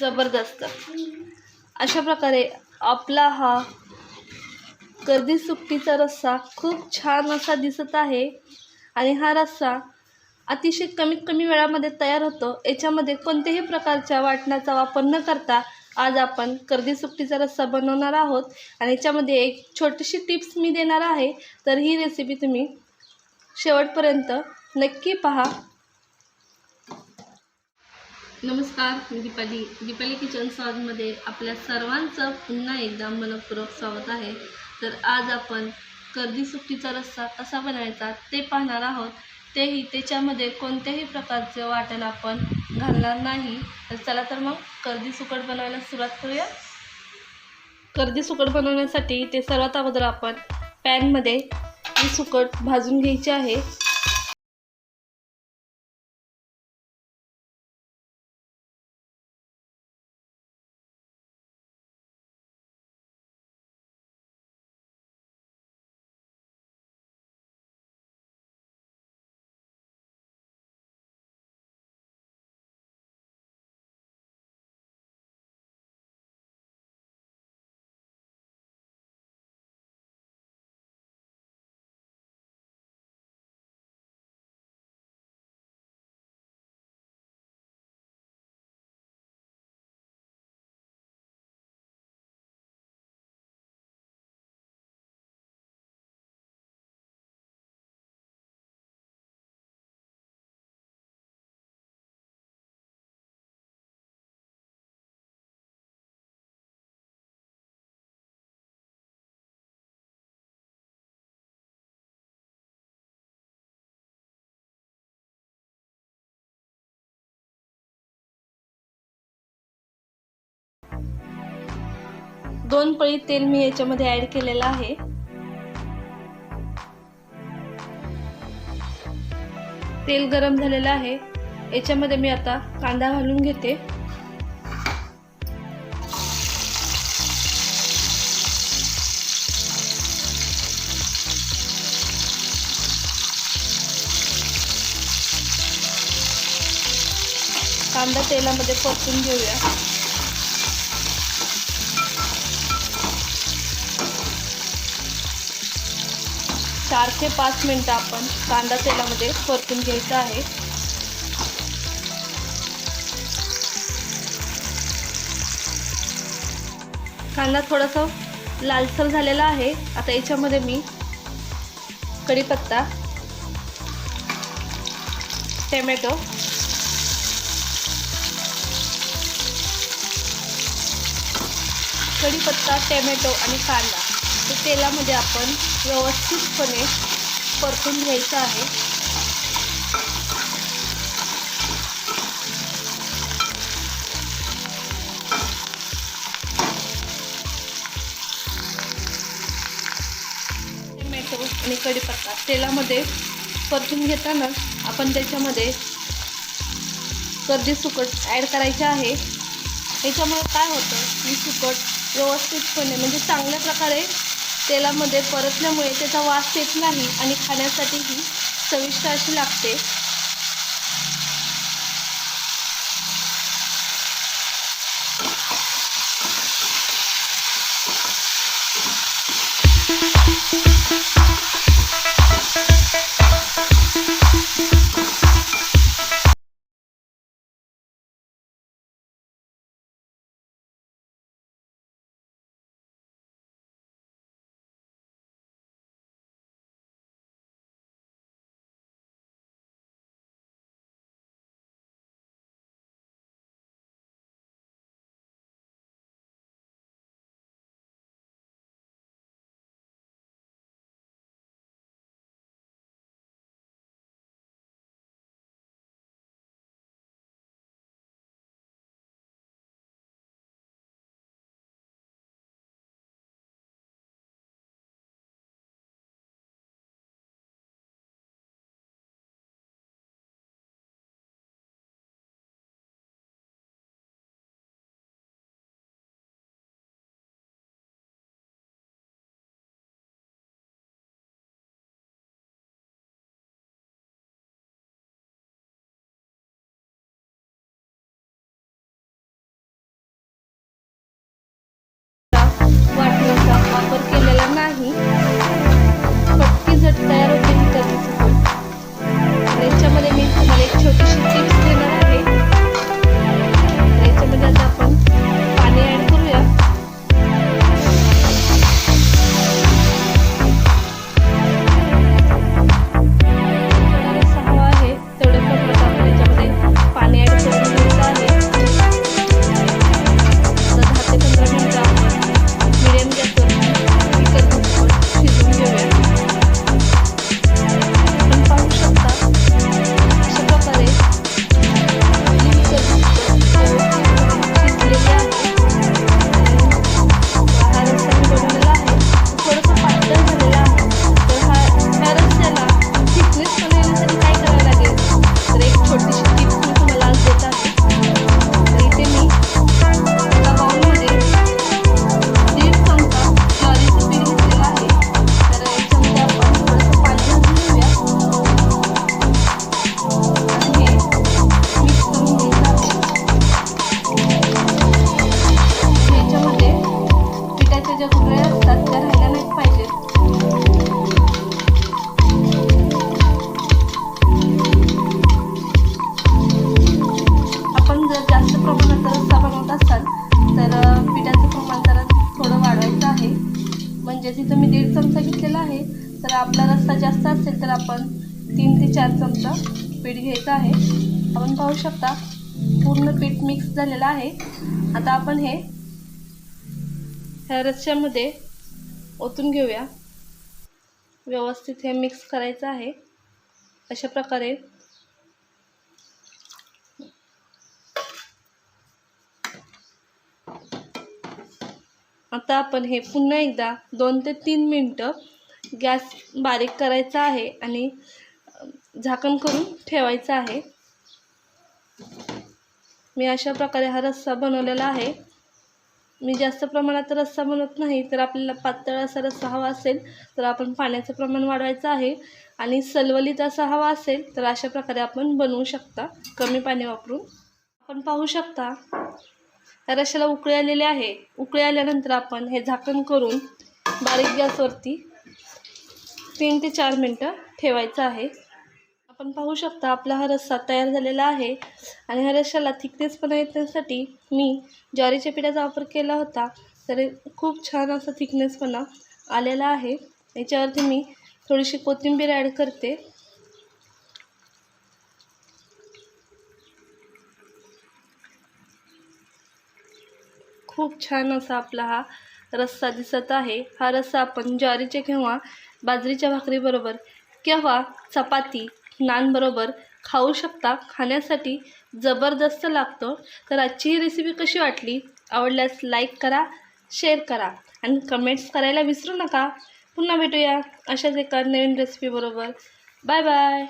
जबरदस्त. अशा प्रकारे आपला हा गर्दी सुकटीचा रस्सा खूप छान असा दिसत आहे. आणि हा रस्सा अतिशय कमीत कमी वेळामध्ये तयार होतो. याच्यामध्ये कोणत्याही प्रकारच्या वाटणाचा वापर न करता आज आपण कर्दी सुकटीचा रस्सा बनवणार आहोत. आणि याच्यामध्ये एक छोटीशी टिप्स मी देणार आहे. तर ही रेसिपी तुम्ही शेवटपर्यंत नक्की पहा. नमस्कार मी दीपाली. दीपाली किचन स्वादमध्ये आपल्या सर्वांचं पुन्हा एकदा मनपूर्वक स्वागत आहे. तर आज आपण कर्दी सुट्टीचा रस्सा कसा बनायचा ते पाहणार आहोत. तेही त्याच्यामध्ये कोणत्याही प्रकारचं वाटण आपण घालणार नाही. तर चला तर मग कर्दी सुकट बनवायला सुरुवात करूया. कर्दी सुकट बनवण्यासाठी ते सर्वात अगोदर आपण पॅनमध्ये ही सुकट भाजून घ्यायची आहे. दोन पळी तेल मी याच्यामध्ये ऍड केलेलं आहे. तेल गरम झालेलं आहे. याच्यामध्ये मी आता कांदा घालून घेते. कांदा तेलामध्ये परतून घेऊया. चार ते पाच मिनटं आपण कांदा तेलामध्ये परतून घ्यायचा आहे. कांदा थोडासा लालसर झालेला आहे. आता याच्यामध्ये मी कढीपत्ता टमॅटो कढीपत्ता टमॅटो आणि कांदा. ते तेलामध्ये आपण व्यवस्थितपणे परतून घ्यायचं आहे. आणि कढीपत्ता तेलामध्ये परतून घेताना आपण त्याच्यामध्ये कर्दी सुकट ॲड करायचे आहे. याच्यामुळे काय होतं? की सुकट व्यवस्थितपणे म्हणजे चांगल्या प्रकारे तेलामध्ये परतल्यामुळे त्याचा वास येत नाही आणि खाण्यासाठीही चविष्ट अशी लागते. वाटण्याचा वापर केलेला नाही. पटकी झट तयार होते मी कर्दीची याच्यामध्ये मी तुम्हाला एक छोटीशी टिप्स चमचा घेतलेला आहे. तर आपला रस्सा जास्त असेल तर आपण तीन ते चार चमचा पीठ घ्यायचं आहे. आपण पाहू शकता पूर्ण पीठ मिक्स झालेलं आहे. आता आपण हे ह्या रस्स्यामध्ये ओतून घेऊया. व्यवस्थित हे मिक्स करायचं आहे. अशा प्रकारे आता आपण हे पुन्हा एकदा दोन ते तीन मिनटं गॅस बारीक करायचा आहे आणि झाकण करून ठेवायचं आहे. मी अशा प्रकारे हा रस्सा बनवलेला आहे. मी जास्त प्रमाणात रस्सा बनवत नाही तर आपल्याला पातळ असा रस्सा हवा असेल तर आपण पाण्याचं प्रमाण वाढवायचं आहे. आणि सलवलीत असा हवा असेल तर अशा प्रकारे आपण बनवू शकता. कमी पाणी वापरून. आपण पाहू शकता या रश्याला उकळी आलेले आहे. उकळी आल्यानंतर आपण हे झाकण करून बारीक गॅसवरती तीन ते चार मिनटं ठेवायचं आहे. आपण पाहू शकता आपला हा रस्सा तयार झालेला आहे आणि ह्या रश्श्याला थिकनेसपणा येण्यासाठी मी ज्वारीच्या पिठाचा वापर केला होता. तर खूप छान असा थिकनेसपणा आलेला आहे. याच्यावरती मी थोडीशी कोथिंबीर ॲड करते. खूप छान असा आपला हा रस्सा दिसत आहे. हा रस्सा आपण ज्वारीच्या किंवा बाजरीच्या भाकरीबरोबर किंवा चपाती नानबरोबर खाऊ शकता. खाण्यासाठी जबरदस्त लागतो. तर आजची ही रेसिपी कशी वाटली? आवडल्यास लाईक करा शेअर करा आणि कमेंट्स करायला विसरू नका. पुन्हा भेटूया अशाच एका नवीन रेसिपीबरोबर बाय बाय